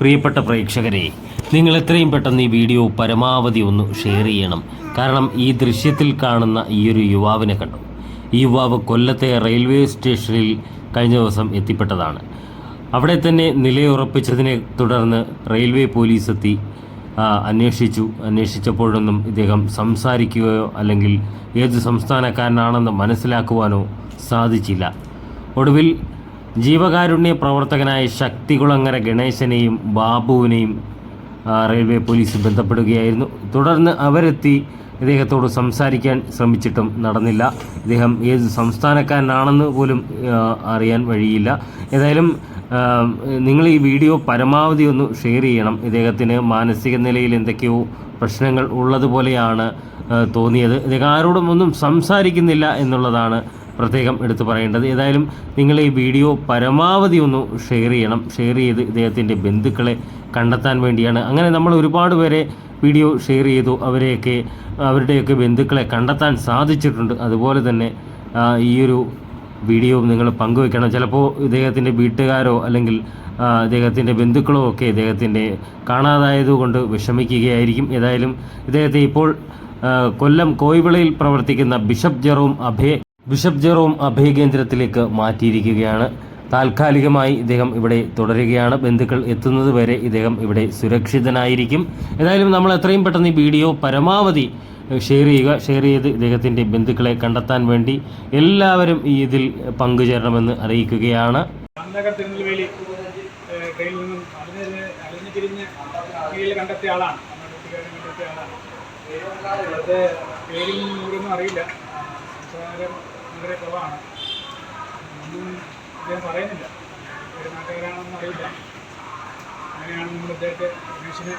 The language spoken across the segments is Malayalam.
പ്രിയപ്പെട്ട പ്രേക്ഷകരെ നിങ്ങൾ എത്രയും പെട്ടെന്ന് ഈ വീഡിയോ പരമാവധി ഒന്ന് ഷെയർ ചെയ്യണം. കാരണം ഈ ദൃശ്യത്തിൽ കാണുന്ന ഈ ഒരു യുവാവിനെ കണ്ടു. ഈ യുവാവ് കൊല്ലത്തെ റെയിൽവേ സ്റ്റേഷനിൽ കഴിഞ്ഞ ദിവസം എത്തിപ്പെട്ടതാണ്. അവിടെ തന്നെ നിലയുറപ്പിച്ചതിനെ തുടർന്ന് റെയിൽവേ പോലീസ് എത്തി അന്വേഷിച്ചു. അന്വേഷിച്ചപ്പോഴൊന്നും ഇദ്ദേഹം സംസാരിക്കുകയോ അല്ലെങ്കിൽ ഏത് സംസ്ഥാനക്കാരനാണെന്ന് മനസ്സിലാക്കുവാനോ സാധിച്ചില്ല. ഒടുവിൽ ജീവകാരുണ്യ പ്രവർത്തകനായ ശക്തികുളങ്ങര ഗണേശനെയും ബാബുവിനെയും റെയിൽവേ പോലീസ് ബന്ധപ്പെടുകയായിരുന്നു. തുടർന്ന് അവരെത്തി ഇദ്ദേഹത്തോട് സംസാരിക്കാൻ ശ്രമിച്ചിട്ടും നടന്നില്ല. ഇദ്ദേഹം ഏത് സംസ്ഥാനക്കാരനാണെന്ന് പോലും അറിയാൻ വഴിയില്ല. ഏതായാലും നിങ്ങൾ ഈ വീഡിയോ പരമാവധി ഒന്ന് ഷെയർ ചെയ്യണം. ഇദ്ദേഹത്തിന് മാനസിക നിലയിൽ എന്തൊക്കെയോ പ്രശ്നങ്ങൾ ഉള്ളതുപോലെയാണ് തോന്നിയത്. ഇദ്ദേഹം ആരോടും ഒന്നും സംസാരിക്കുന്നില്ല എന്നുള്ളതാണ് പ്രത്യേകം എടുത്തു പറയേണ്ടത്. ഏതായാലും നിങ്ങൾ ഈ വീഡിയോ പരമാവധി ഒന്ന് ഷെയർ ചെയ്യണം. ഷെയർ ചെയ്ത് ഇദ്ദേഹത്തിന്റെ ബന്ധുക്കളെ കണ്ടെത്താൻ വേണ്ടിയാണ്. അങ്ങനെ നമ്മൾ ഒരുപാട് പേരെ വീഡിയോ ഷെയർ ചെയ്തു. അവരെയൊക്കെ അവരുടെയൊക്കെ ബന്ധുക്കളെ കണ്ടെത്താൻ സാധിച്ചിട്ടുണ്ട്. അതുപോലെ തന്നെ ഈയൊരു വീഡിയോ നിങ്ങൾ പങ്കുവെക്കണം ചിലപ്പോൾ ഇദ്ദേഹത്തിന്റെ വീട്ടുകാരോ അല്ലെങ്കിൽ ഇദ്ദേഹത്തിന്റെ ബന്ധുക്കളോ ഒക്കെ ഇദ്ദേഹത്തിന്റെ കാണാതായതുകൊണ്ട് വിഷമിക്കുകയായിരിക്കും. ഏതായാലും ഇദ്ദേഹത്തെ ഇപ്പോൾ കൊല്ലം കോയിവിളയിൽ പ്രവർത്തിക്കുന്ന ബിഷപ്പ് ജെറോം അഭയ ബിഷപ്പ് ജെറോം അഭയ കേന്ദ്രത്തിലേക്ക് മാറ്റിയിരിക്കുകയാണ്. താൽക്കാലികമായി ഇദ്ദേഹം ഇവിടെ തുടരുകയാണ്. ബന്ധുക്കൾ എത്തുന്നത് വരെ ഇദ്ദേഹം ഇവിടെ സുരക്ഷിതനായിരിക്കും. ഏതായാലും നമ്മൾ എത്രയും പെട്ടെന്ന് ഈ വീഡിയോ പരമാവധി ഷെയർ ചെയ്യുക. ഷെയർ ചെയ്ത് ഇദ്ദേഹത്തിന്റെ ബന്ധുക്കളെ കണ്ടെത്താൻ വേണ്ടി എല്ലാവരും ഈ ഇതിൽ പങ്കുചേരണമെന്ന് അറിയിക്കുകയാണ്. ആളാണ്. അറിയില്ല. വളരെ കുറവാണ്. ഒന്നും അദ്ദേഹം പറയുന്നില്ല. ഒരു നാട്ടുകാരാണെന്ന് അറിയില്ല. അങ്ങനെയാണ് നമ്മൾ ഇദ്ദേഹത്തെ ഗണേശനെ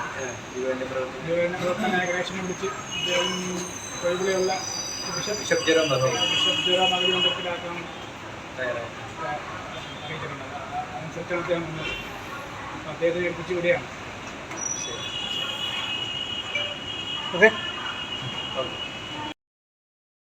ജീവന പ്രവർത്തനായ ഗണേശനെ വിളിച്ച് ഇദ്ദേഹം കോഴിവിളിയുള്ള bishop bishop Babu. Bishop Jerome നഗരി മണ്ഡലത്തിലാക്കാൻ അറിയിച്ചിട്ടുണ്ട്. അതനുസരിച്ചാണ് അദ്ദേഹം വന്നത്. അപ്പം അദ്ദേഹത്തെ ഏൽപ്പിച്ചു കൂടിയാണ് ഓക്കെ. ഓക്കെ.